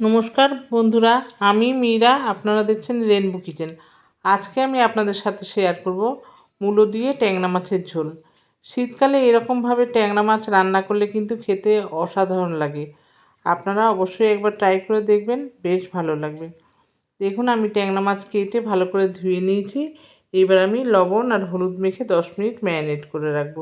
নমস্কার বন্ধুরা, আমি মীরা, আপনারা দেখছেন রেনবো কিচেন আজকে আমি আপনাদের সাথে শেয়ার করব মূলো দিয়ে ট্যাংরা মাছের ঝোল। শীতকালে এরকমভাবে ট্যাংরা মাছ রান্না করলে কিন্তু খেতে অসাধারণ লাগে। আপনারা অবশ্যই একবার ট্রাই করে দেখবেন, বেশ ভালো লাগবে। দেখুন, আমি ট্যাংরা মাছ কেটে ভালো করে ধুয়ে নিয়েছি। এবার আমি লবণ আর হলুদ মেখে দশ মিনিট ম্যারিনেট করে রাখব।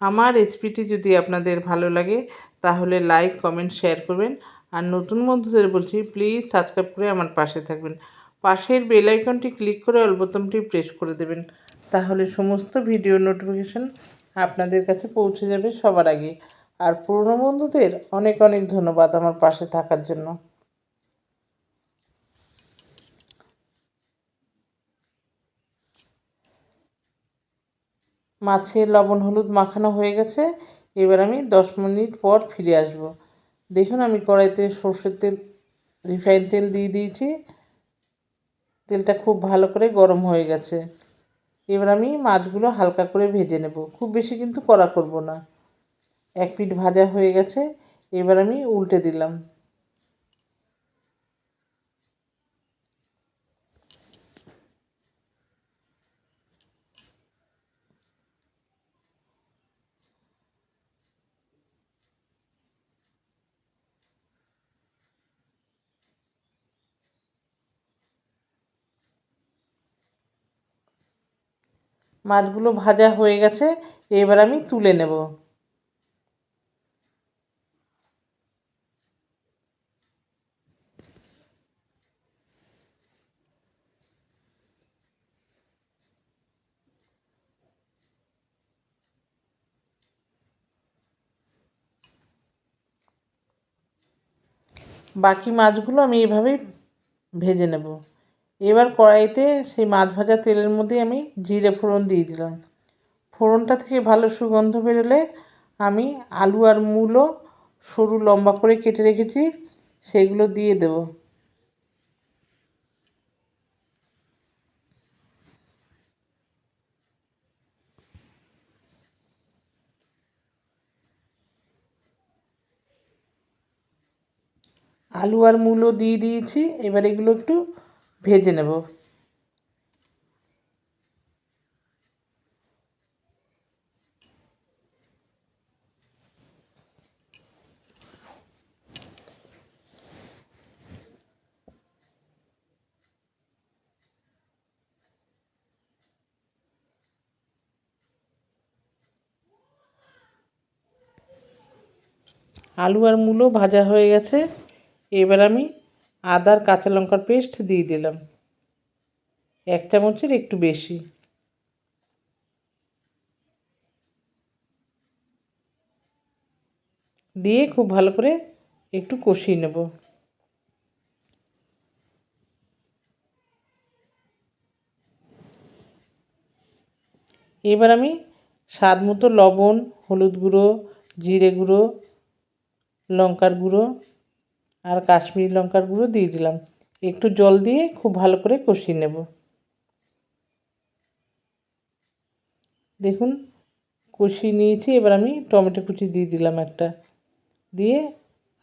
আমার রেসিপিটি যদি আপনাদের ভালো লাগে, তাহলে লাইক কমেন্ট শেয়ার করবেন। আর নতুন বন্ধুদের বলছি প্লিজ সাবস্ক্রাইব করে আমার পাশে থাকবেন। পাশের বেল আইকনটি ক্লিক করে অল বোতামটি প্রেস করে দেবেন। তাহলে সমস্ত ভিডিও নোটিফিকেশান আপনাদের কাছে পৌঁছে যাবে সবার আগে। আর পুরনো বন্ধুদের অনেক অনেক ধন্যবাদ আমার পাশে থাকার জন্য। মাছের লবণ হলুদ মাখানো হয়ে গেছে। এবার আমি দশ মিনিট পর ফিরে আসব। দেখুন, আমি কড়াইতে সর্ষের তেল, রিফাইন তেল দিয়ে দিয়েছি। তেলটা খুব ভালো করে গরম হয়ে গেছে। এবার আমি মাছগুলো হালকা করে ভেজে নেব। খুব বেশি কিন্তু কড়া করব না। এক পিঠ ভাজা হয়ে গেছে। এবার আমি উল্টে দিলাম। মাছগুলো ভাজা হয়ে গেছে এবার আমি তুলে নেব। বাকি মাছগুলো আমি এভাবেই ভেজে নেব। এবার কড়াইতে সেই মাছ ভাজা তেলের মধ্যে আমি জিরে ফোড়ন দিয়ে দিলাম। ফোড়নটা থেকে ভালো সুগন্ধ বেরোলে আমি আলু আর মূলো সরু লম্বা করে কেটে রেখেছি, সেগুলো দিয়ে দেব। আলু আর মূলো দিয়ে দিয়েছি, এবার এগুলো একটু ভেজে নেব। আলু আর মূলো ভাজা হয়ে গেছে। এবার আমি আদার কাঁচা লঙ্কার পেস্ট দিয়ে দিলাম। এক চামচের একটু বেশি। দিয়ে খুব ভালো করে একটু কষিয়ে নেব। এবার আমি স্বাদ মতো লবণ, হলুদ গুঁড়ো, জিরে গুঁড়ো, লঙ্কার গুঁড়ো আর কাশ্মীরি লঙ্কার গুঁড়ো দিয়ে দিলাম। একটু জল দিয়ে খুব ভালো করে কষিয়ে নেব। দেখুন, কষিয়ে নিয়েছি। এবার আমি টমেটো কুচি দিয়ে দিলাম একটা। দিয়ে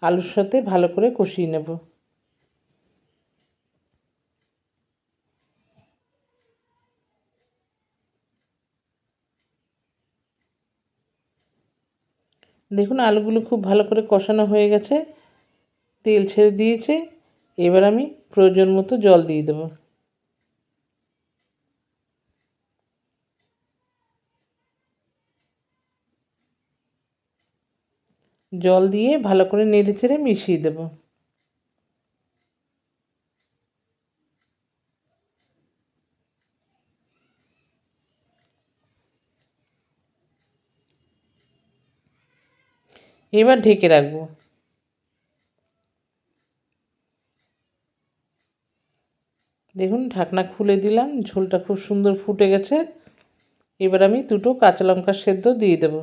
আলুর সাথে ভালো করে কষিয়ে নেব। দেখুন, আলুগুলো খুব ভালো করে কষানো হয়ে গেছে। তেল ছেড়ে দিয়েছে, এবার আমি প্রয়োজন মতো জল দিয়ে দেবো। জল দিয়ে ভালো করে নেড়ে চেড়ে মিশিয়ে দেব। এবার ঢেকে রাখব। দেখুন, ঢাকনা খুলে দিলাম, ঝোলটা খুব সুন্দর ফুটে গেছে। এবার আমি দুটো কাঁচা লঙ্কা সেদ্ধ দিয়ে দেব।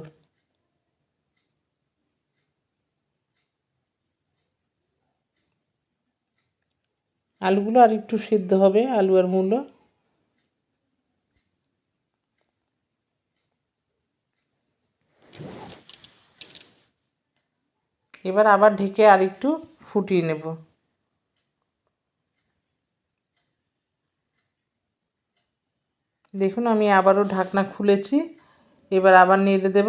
আলুগুলো আর একটু সিদ্ধ হবে, আলু আর মূলো। এবার আবার ঢেকে আর একটু ফুটিয়ে নেব। দেখুন, আমি আবারও ঢাকনা খুলেছি। এবার আবার নেড়ে দেব।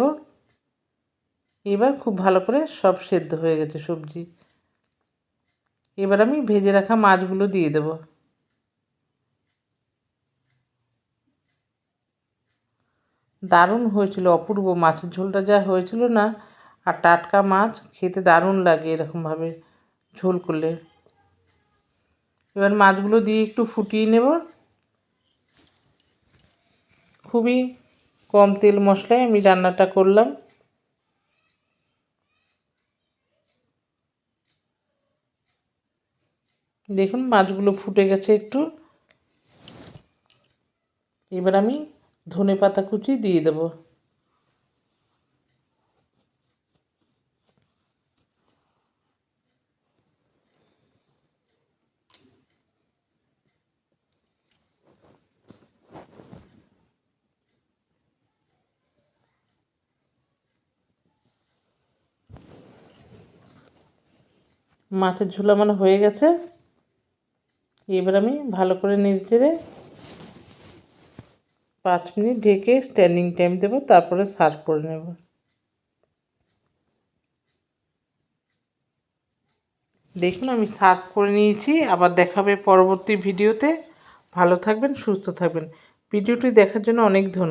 এবার খুব ভালো করে সব সেদ্ধ হয়ে গেছে সবজি। এবার আমি ভেজে রাখা মাছগুলো দিয়ে দেব। দারুণ হয়েছিল, অপূর্ব মাছের ঝোলটা যা হয়েছিল না, আর টাটকা মাছ, খেতে দারুণ লাগে এরকমভাবে ঝোল করলে। এবার মাছগুলো দিয়ে একটু ফুটিয়ে নেব। খুবই কম তেল মশলায় আমি রান্নাটা করলাম। দেখুন, মাছগুলো ফুটে গেছে একটু। এবার আমি ধনে পাতা কুচি দিয়ে দেব। মাছের ঝোল আমার হয়ে গেছে। এবার আমি ভালো করে নেড়ে পাঁচ মিনিট ঢেকে স্ট্যান্ডিং টাইম দেবো, তারপরে সার্ভ করে নেব। দেখুন, আমি সার্ভ করে নিয়েছি, আবার দেখাবে পরবর্তী ভিডিওতে ভালো থাকবেন, সুস্থ থাকবেন। ভিডিওটি দেখার জন্য অনেক ধন্যবাদ।